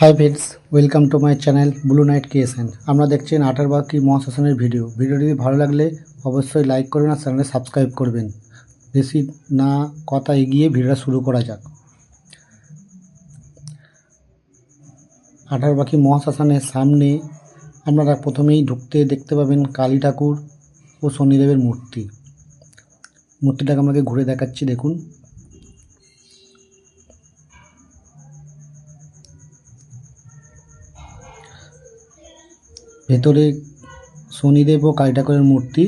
Hi friends welcome to my channel blue night creation আপনারা দেখছেন আঠার বাকি মহাশাসনের ভিডিও ভিডিওটি ভালো লাগলে অবশ্যই লাইক করবেন আর চ্যানেলে সাবস্ক্রাইব করবেন। বেশি না কথা এগিয়ে ভিডিওটা শুরু করা যাক। আঠার বাকি মহাশ্মশানের সামনে আপনারা প্রথমেই ঢুকতে দেখতে পাবেন কালী ঠাকুর ও শনিদেবের মূর্তি। মূর্তিটাকে আমাকে ঘুরে দেখাচ্ছি, দেখুন। ভেতরে শনিদেব ও কালী ঠাকুরের মূর্তি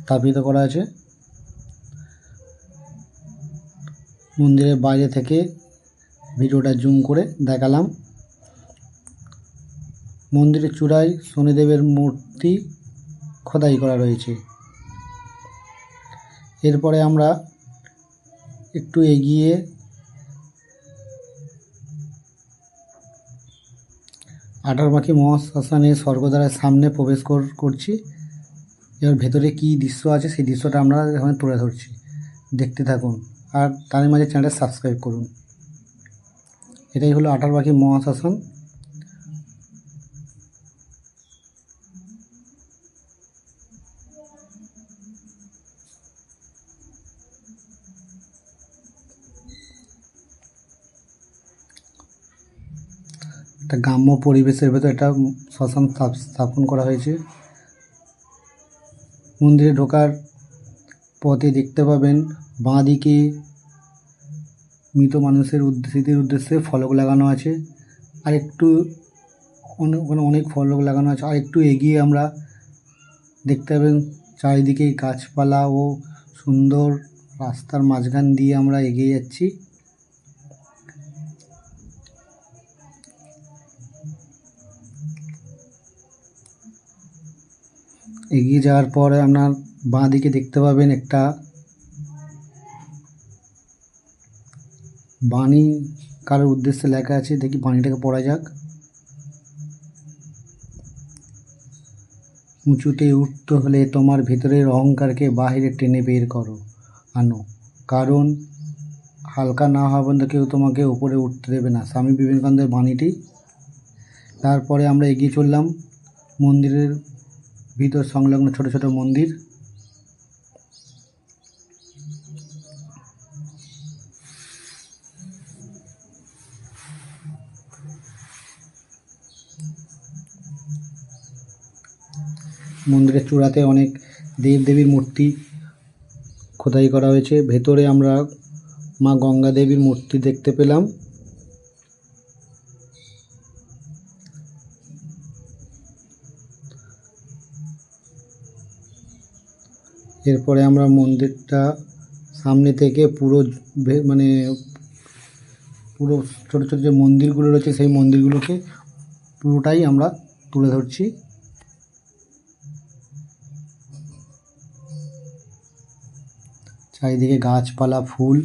স্থাপিত করা আছে। মন্দিরের বাইরে থেকে ভিডিওটা জুম করে দেখালাম। মন্দিরের চূড়ায় শনিদেবের মূর্তি খোদাই করা রয়েছে। এরপরে আমরা একটু এগিয়ে আঠারমাখি মহাশ্মশানে স্বর্গদ্বারের সামনে প্রবেশ কর- করছি। এবার ভেতরে কী দৃশ্য আছে সেই দৃশ্যটা আমরা এখানে তুলে ধরছি। দেখতে থাকুন আর তার মাঝে চ্যানেলটা সাবস্ক্রাইব করুন। এটাই হলো আটার পাখি মহাশ্মশান। একটা গ্রাম্য পরিবেশের ভেতর একটা শ্মশান স্থাপন করা হয়েছে। মন্দিরে ঢোকার পথে দেখতে পাবেন বাঁ দিকে মৃত মানুষের উদ্দে- স্মৃতির উদ্দেশ্যে ফলক লাগানো আছে। আর একটু ওখানে অনেক ফলক লাগানো আছে। আর একটু এগিয়ে আমরা দেখতে পাবেন চারিদিকে গাছপালা ও সুন্দর রাস্তার মাঝখান দিয়ে আমরা এগিয়ে যাচ্ছি। এগিয়ে যাওয়ার পরে আপনার বাঁ দিকে দেখতে পাবেন একটা বাণী কারোর উদ্দেশ্যে লেখা আছে, দেখি বাণীটাকে পড়া যাক। উঁচুতে উঠতে হলে তোমার ভেতরের অহংকারকে বাইরে টেনে বের করো, আনো। কারণ হালকা না হওয়া পর্যন্ত কেউ তোমাকে উপরে উঠতে দেবে না। স্বামী বিবেকানন্দের বাণীটি। তারপরে আমরা এগিয়ে চললাম মন্দিরের ভিতর সংলগ্ন ছোট ছোট মন্দির। মন্দিরের চূড়াতে অনেক দেব দেবীর মূর্তি খোদাই করা হয়েছে। ভেতরে আমরা মা গঙ্গা দেবীর মূর্তি দেখতে পেলাম। এরপরে আমরা মন্দিরটা সামনে থেকে পুরো মানে পুরো ছোটো ছোটো যে মন্দিরগুলো রয়েছে সেই মন্দিরগুলোকে পুরোটাই আমরা তুলে ধরছি। চারিদিকে গাছপালা, ফুল,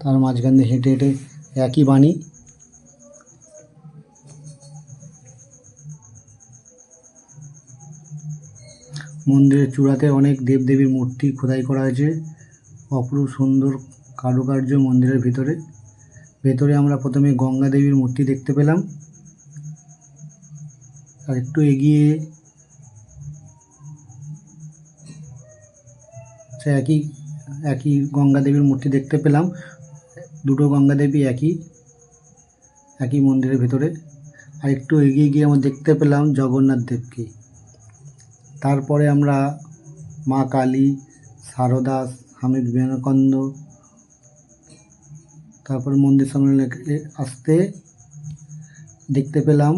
তার মাঝখান দিয়ে হেঁটে হেঁটে একই বাণী। মন্দিরের চূড়াতে অনেক দেবদেবীর মূর্তি খোদাই করা হয়েছে। অপরূপ সুন্দর কারুকার্য মন্দিরের ভিতরে। ভেতরে আমরা প্রথমে গঙ্গা দেবীর মূর্তি দেখতে পেলাম। আর একটু এগিয়ে সে একই একই গঙ্গা দেবীর মূর্তি দেখতে পেলাম। দুটো গঙ্গা দেবী একই একই মন্দিরের ভিতরে। আর একটু এগিয়ে গিয়ে আমরা দেখতে পেলাম জগন্নাথ দেবকে। তারপরে আমরা মা কালী সারদা স্বামী বিবেকানন্দ, তারপর মন্দির সামনে আসতে দেখতে পেলাম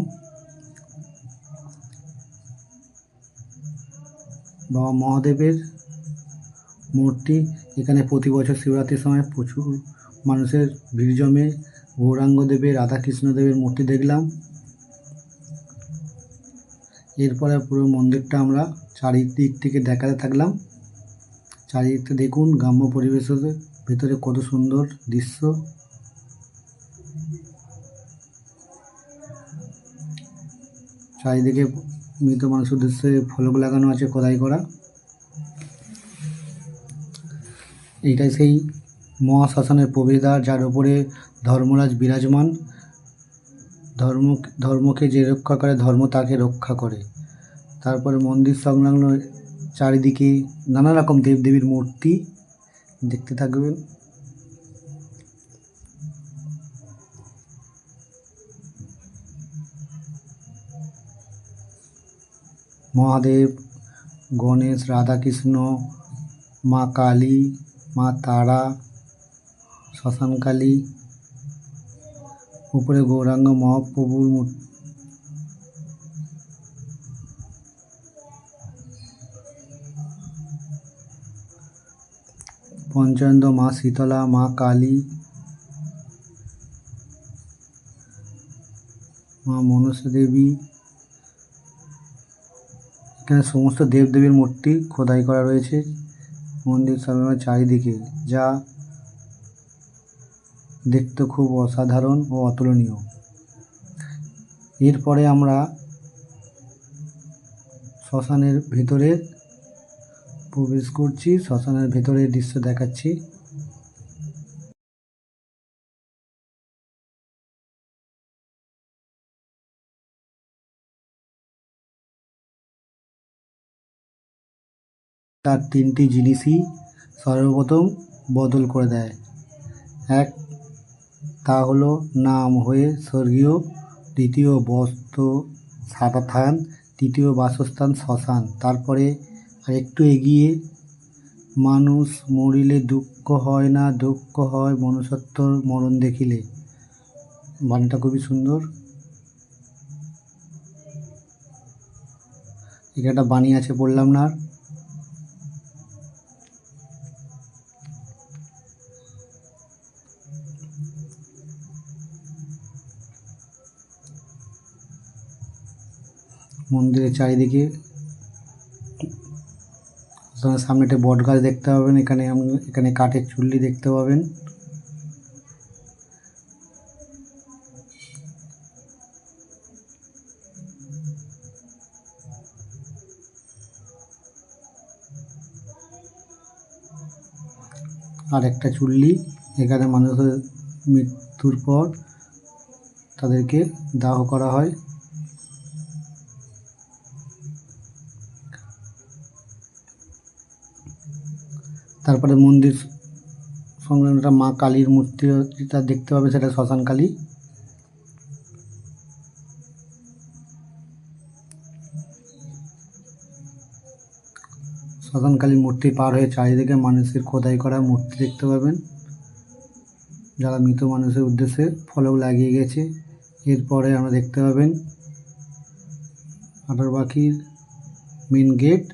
বাবা মহাদেবের মূর্তি। এখানে প্রতি বছর শিবরাত্রির সময় প্রচুর মানুষের ভিড় জমে। গৌরাঙ্গদেবের, রাধাকৃষ্ণদেবের মূর্তি দেখলাম। এরপরে পুরো মন্দিরটা আমরা চারিদিক থেকে দেখাতে থাকলাম। চারিদিকটা দেখুন, গ্রাম্য পরিবেশের ভেতরে কত সুন্দর দৃশ্য। চারিদিকে মৃত মানুষের উদ্দেশ্যে ফলক লাগানো আছে খোদাই করা। এইটাই সেই মহাশ্মশানের প্রবেশদ্বার, যার উপরে ধর্মরাজ বিরাজমান। ধর্ম ধর্মকে যে রক্ষা করে, ধর্ম তাকে রক্ষা করে। তারপরে মন্দির সংলগ্ন চারিদিকে নানা রকম দেবদেবীর মূর্তি দেখতে থাকবেন। মহাদেব, গণেশ, রাধাকৃষ্ণ, মা কালী, মা তারা শ্মশানকালী উপরে গৌরাঙ্গ মহাপ্রভুর পঞ্চানন্দ, মা শীতলা, মা কালী, মা মনসা দেবী। এখানে সমস্ত দেবদেবীর মূর্তি খোদাই করা রয়েছে। মন্দির সংলগ্ন চারিদিকে যা দেখতে খুব অসাধারণ ও অতুলনীয়। এরপরে আমরা শ্মশানের ভেতরে প্রবেশ করছি, শ্মশানের ভেতরের দৃশ্য দেখাচ্ছি। তার তিনটি জিনিসই সর্বপ্রথম বদল করে দেয়। এক তা হলো নাম হয়ে স্বর্গীয়, দ্বিতীয় বস্ত্র সাদা থান তৃতীয় বাসস্থান শ্মশান। তারপরে আর একটু এগিয়ে, মানুষ মরিলে দুঃখ হয় না, দুঃখ হয় মনুষ্যত্বর মরণ দেখিলে। বাণীটা খুবই সুন্দর। এখানে একটা বাণী আছে বললাম না মন্দিরের চারিদিকে। সামনে একটা বট গাছ দেখতে পাবেন, এখানে এখানে কাঠের চুল্লি দেখতে পাবেন। আর একটা চুল্লি, এখানে মানুষের মৃত্যুর পর তাদেরকে দাহ করা হয়। তারপরে মন্দির সংলগ্ন একটা মা কালীর মূর্তি যেটা দেখতে পাবে সেটা শ্মশান কালী। শ্মশান কালী মূর্তি পার হয়ে চারিদিকে মানুষের খোদাই করা মূর্তি দেখতে পাবেন। যারা মৃত মানুষের উদ্দেশ্যে ফলক লাগিয়ে গেছে, এরপরে আমরা দেখতে পাবেন আঠারবাকির মেন গেট